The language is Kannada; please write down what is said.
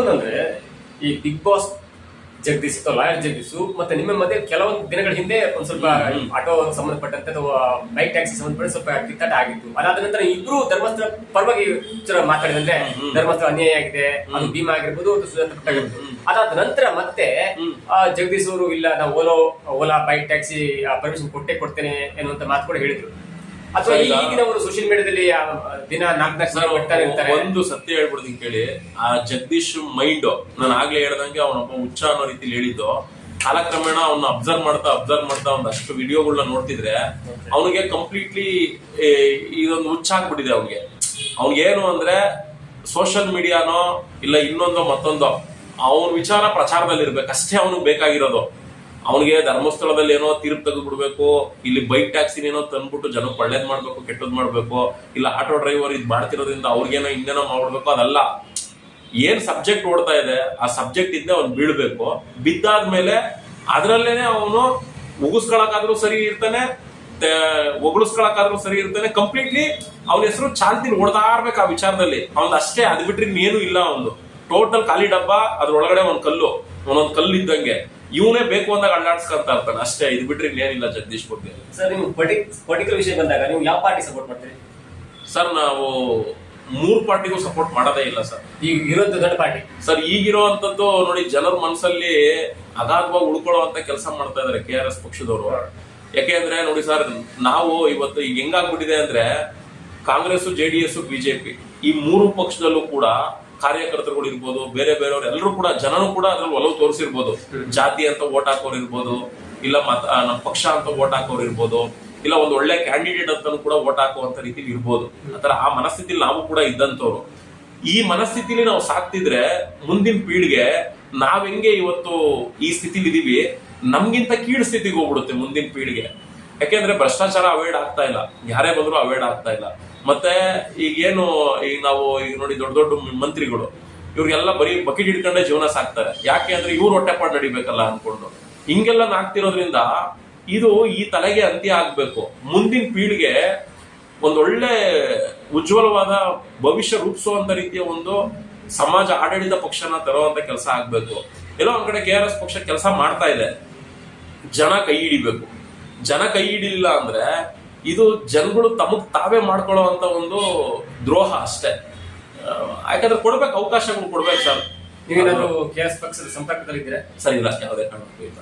ಮತ್ತೊಂದಂದ್ರೆ ಈ ಬಿಗ್ ಬಾಸ್ ಜಗದೀಶ್ ಅಥವಾ ಲಾಯರ್ ಜಗದೀಶು ಮತ್ತೆ ನಿಮ್ಮ ಮಧ್ಯೆ ಕೆಲವೊಂದು ದಿನಗಳ ಹಿಂದೆ ಒಂದ್ ಸ್ವಲ್ಪ ಆಟೋ ಸಂಬಂಧಪಟ್ಟಂತೆ ಅಥವಾ ಬೈಕ್ ಟ್ಯಾಕ್ಸಿ ಸಂಬಂಧಪಟ್ಟ ಸ್ವಲ್ಪ ಕಿತ್ತಾಟ ಆಗಿತ್ತು. ಅದಾದ ನಂತರ ಇಬ್ರು ಧರ್ಮಸ್ಥಳ ಪರವಾಗಿ ಮಾತಾಡಿದಂತೆ ಮಾತಾಡಿದಂದ್ರೆ ಧರ್ಮಸ್ಥಳ ಅನ್ಯಾಯ ಆಗಿದೆ ಅದು ಭೀಮಾ ಆಗಿರ್ಬೋದು ಅಥವಾ ಸುಧಾಂತ ಪುಟ್ಟ ಆಗಿರ್ಬೋದು. ಅದಾದ ನಂತರ ಮತ್ತೆ ಆ, ಜಗದೀಶ್ ಅವರು ಇಲ್ಲ ನಾವು ಓಲೋ ಓಲಾ ಬೈಕ್ ಟ್ಯಾಕ್ಸಿ ಪರ್ಮಿಷನ್ ಕೊಟ್ಟೆ ಕೊಡ್ತೇನೆ ಎನ್ನುವಂತ ಮಾತು ಕೂಡ ಹೇಳಿದ್ರು. ಅಥವಾ ಈಗ- ಈಗಿನವರು ಸೋಷಿಯಲ್ ಮೀಡಿಯಾದಲ್ಲಿ ದಿನ ನಾಲ್ಕು ಬರ್ತಾರೆ ಇರ್ತಾರೆ. ಒಂದು ಸತ್ಯ ಹೇಳ್ಬಿಡ್ತೀನಿ ಕೇಳಿ. ಆ ಜಗದೀಶ್ ಮೈಂಡ್ ನಾನು ಆಗ್ಲೇ ಹೇಳ್ದಂಗೆ ಅವನೊಬ್ಬ ಹುಚ್ಚ ಅನ್ನೋ ರೀತಿಲಿ ಹೇಳಿದ್ದು. ಕಾಲಕ್ರಮೇಣ ಅವನ್ನ ಅಬ್ಸರ್ವ್ ಮಾಡ್ತಾ ಅಬ್ಸರ್ವ್ ಮಾಡ್ತಾ ಒಂದಷ್ಟು ವಿಡಿಯೋಗಳನ್ನ ನೋಡ್ತಿದ್ರೆ ಅವನಿಗೆ ಕಂಪ್ಲೀಟ್ಲಿ ಇದೊಂದು ಹುಚ್ಚ ಆಗ್ಬಿಟ್ಟಿದೆ ಅವನಿಗೆ. ಅವ್ನಿಗೇನು ಅಂದ್ರೆ ಸೋಷಿಯಲ್ ಮೀಡಿಯಾನೋ ಇಲ್ಲ ಇನ್ನೊಂದೋ ಮತ್ತೊಂದೋ ಅವನ ವಿಚಾರ ಪ್ರಚಾರದಲ್ಲಿ ಇರ್ಬೇಕು ಅಷ್ಟೇ ಅವನಿಗೆ ಬೇಕಾಗಿರೋದು. ಅವನಿಗೆ ಧರ್ಮಸ್ಥಳದಲ್ಲಿ ಏನೋ ತೀರ್ಪು ತೆಗೆದು ಬಿಡ್ಬೇಕು ಇಲ್ಲಿ ಬೈಕ್ ಟ್ಯಾಕ್ಸಿನ ಏನೋ ತಂದ್ಬಿಟ್ಟು ಜನಕ್ಕೆ ಒಳ್ಳೇದ್ ಮಾಡ್ಬೇಕು, ಕೆಟ್ಟದ್ ಮಾಡ್ಬೇಕು, ಇಲ್ಲ ಆಟೋ ಡ್ರೈವರ್ ಇದ್ ಮಾಡ್ತಿರೋದ್ರಿಂದ ಅವ್ರಿಗೇನೋ ಇನ್ನೇನೋ ಮಾಡ್ಬೇಕು, ಅದಲ್ಲ. ಏನ್ ಸಬ್ಜೆಕ್ಟ್ ಓಡ್ತಾ ಇದೆ, ಆ ಸಬ್ಜೆಕ್ಟ್ ಇದ್ದೇ ಅವ್ನು ಬೀಳ್ಬೇಕು. ಬಿದ್ದಾದ್ಮೇಲೆ ಅದ್ರಲ್ಲೇನೆ ಅವನು ಮುಗಿಸ್ಕೊಳಕಾದ್ರೂ ಸರಿ ಇರ್ತಾನೆ ಒಗಳಿಸ್ಕೊಳಕಾದ್ರೂ ಸರಿ ಇರ್ತಾನೆ ಕಂಪ್ಲೀಟ್ಲಿ ಅವನ ಹೆಸರು ಚಾಲ್ತಿಲಿ ಓಡ್ತಾ ಇರ್ಬೇಕು ಆ ವಿಚಾರದಲ್ಲಿ. ಅವ್ನ್ ಅಷ್ಟೇ, ಅದ್ ಬಿಟ್ರಿ ಇನ್ನೇನು ಇಲ್ಲ ಅವನು ಟೋಟಲ್ ಖಾಲಿ ಡಬ್ಬ, ಅದ್ರೊಳಗಡೆ ಒಂದ್ ಕಲ್ಲು, ಒಂದೊಂದ್ ಕಲ್ಲು ಇದ್ದಂಗೆ ಇವನೇ ಬೇಕು ಅಂದಾಗ ಅಳ್ಳಾಡ್ಸ್ಕೊಂತ ಇರ್ತಾನೆ ಅಷ್ಟೇ ಇದು ಬಿಟ್ರೆ ಇನ್ನೇನಿಲ್ಲ ಜಗದೀಶ್ ಬಗ್ಗೆ ಸರ್ ನೀವು ಪರ್ಟಿಕ್ಯುಲರ್ ವಿಷಯ ಬಂದಾಗ ನೀವು ಯಾವ ಪಾರ್ಟಿ ಸಪೋರ್ಟ್ ಮಾಡ್ತೀರಿ? ಸರ್ ನಾವು ಮೂರ್ ಪಾರ್ಟಿಗೂ ಸಪೋರ್ಟ್ ಮಾಡೋದೇ ಇಲ್ಲ ಸರ್. ಈಗ ಇರೋದು ದೊಡ್ಡ ಪಾರ್ಟಿ? ಸರ್ ಈಗಿರೋ ಅಂತದ್ದು ನೋಡಿ ಜನರ ಮನಸ್ಸಲ್ಲಿ ಅಗಾಧವಾಗಿ ಉಳ್ಕೊಳ್ಳುವಂತ ಕೆಲಸ ಮಾಡ್ತಾ ಇದಾರೆ ಕೆ ಆರ್ ಎಸ್ ಪಕ್ಷದವರು. ಯಾಕೆ ಅಂದ್ರೆ ನೋಡಿ ಸರ್ ನಾವು ಇವತ್ತು ಈಗ ಹೆಂಗಾಗ್ಬಿಟ್ಟಿದೆ ಅಂದ್ರೆ Congress J D S BJP ಈ ಮೂರು ಪಕ್ಷದಲ್ಲೂ ಕೂಡ ಕಾರ್ಯಕರ್ತರುಗಳು ಇರ್ಬೋದು, ಬೇರೆ ಬೇರೆಯವ್ರು ಎಲ್ಲರೂ ಕೂಡ ಜನನು ಕೂಡ ಅದ್ರಲ್ಲಿ ಒಲವು ತೋರಿಸಿರ್ಬೋದು. ಜಾತಿ ಅಂತ ಓಟ್ ಹಾಕೋರು ಇರ್ಬೋದು, ಇಲ್ಲ ಮತ ನಮ್ಮ ಪಕ್ಷ ಅಂತ ಓಟ್ ಹಾಕೋರು ಇರ್ಬೋದು, ಇಲ್ಲ ಒಂದು ಒಳ್ಳೆ ಕ್ಯಾಂಡಿಡೇಟ್ ಅಂತಾನು ಕೂಡ ಓಟ್ ಹಾಕುವಂತ ರೀತಿಲಿ ಇರ್ಬೋದು. ಆತರ ಆ ಮನಸ್ಥಿತಿಲಿ ನಾವು ಕೂಡ ಇದ್ದಂತವ್ರು ಈ ಮನಸ್ಥಿತಿಲಿ ನಾವು ಸಾಕ್ತಿದ್ರೆ ಮುಂದಿನ ಪೀಳಿಗೆ ನಾವ್ ಇವತ್ತು ಈ ಸ್ಥಿತಿಲಿ ಇದೀವಿ, ನಮ್ಗಿಂತ ಕೀಳ್ ಸ್ಥಿತಿಗೆ ಹೋಗ್ಬಿಡುತ್ತೆ ಮುಂದಿನ ಪೀಳಿಗೆ. ಯಾಕೆಂದ್ರೆ ಭ್ರಷ್ಟಾಚಾರ ಅವಾಯ್ಡ್ ಆಗ್ತಾ ಇಲ್ಲ. ಯಾರೇ ಬಂದ್ರು ಅವಾಯ್ಡ್ ಆಗ್ತಾ ಇಲ್ಲ. ಮತ್ತೆ ಈಗೇನು ಈಗ ನಾವು ಈಗ ನೋಡಿ ದೊಡ್ಡ ದೊಡ್ಡ ಮಂತ್ರಿಗಳು, ಇವ್ರಿಗೆಲ್ಲ ಬರೀ ಬಕೆಟ್ ಹಿಡ್ಕೊಂಡೇ ಜೀವನ ಸಾಕ್ತಾರೆ. ಯಾಕೆ ಅಂದ್ರೆ ಇವ್ರು ಹೊಟ್ಟೆಪಾಡು ನಡಿಬೇಕಲ್ಲ ಅನ್ಕೊಂಡು. ಹಿಂಗೆಲ್ಲ ನಾಗ್ತಿರೋದ್ರಿಂದ ಇದು ಈ ತಲೆಗೆ ಅಂತ್ಯ ಆಗ್ಬೇಕು. ಮುಂದಿನ ಪೀಳಿಗೆ ಒಂದೊಳ್ಳೆ ಉಜ್ವಲವಾದ ಭವಿಷ್ಯ ರೂಪಿಸುವಂತ ರೀತಿಯ ಒಂದು ಸಮಾಜ ಆಡಳಿತ ಪಕ್ಷನ ತರುವಂತ ಕೆಲಸ ಆಗ್ಬೇಕು. ಎಲ್ಲೋ ಒಂದ್ ಕಡೆ ಕೆ ಆರ್ ಎಸ್ ಪಕ್ಷ ಕೆಲಸ ಮಾಡ್ತಾ ಇದೆ. ಜನ ಕೈ ಹಿಡಿಬೇಕು. ಜನ ಕೈ ಹಿಡಿಲಿಲ್ಲ ಅಂದ್ರೆ ಇದು ಜನಗಳು ತಮಗೆ ತಾವೇ ಮಾಡ್ಕೊಳ್ಳೋ ಒಂದು ದ್ರೋಹ ಅಷ್ಟೇ. ಯಾಕಂದ್ರೆ ಕೊಡ್ಬೇಕು ಅವಕಾಶಗಳು ಕೊಡ್ಬೇಕು ಸರ್. ನೀವೇನಾದ್ರು ಕೆ ಎಸ್ ಪಕ್ಷದ ಸಂಪರ್ಕದಲ್ಲಿದ್ದೀರಾ? ಸರಿ ಇಲ್ಲ ಯಾವುದೇ ಕಾರಣಕ್ಕೂ ಇಲ್ಲ.